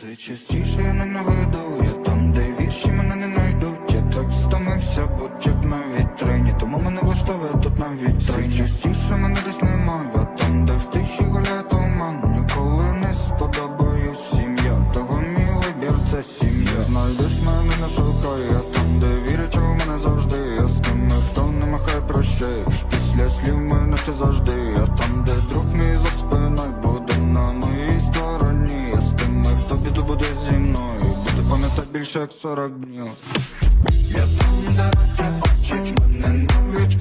Все частіше я ненавиду, я там, де вірші мене не найдуть, я так стомився, будь як на вітрині, тому мене влаштовує тут на вітрині. Все частіше мене десь немає, там, де в тиші гуляє, більше як 40 днів. Я там, де очі мене навіть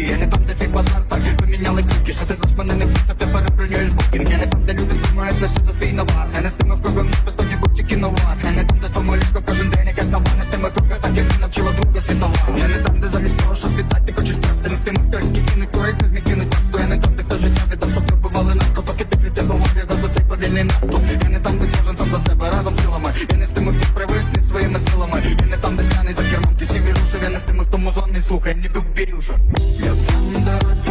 руки, я не там, де цей базар, так. Поміняли клюки Що ти знаєш мене не вбити, тепер бронюєш букінг. Я не там, де люди думають лише за свій навик Yanımda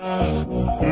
Mackenzie.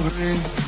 sorry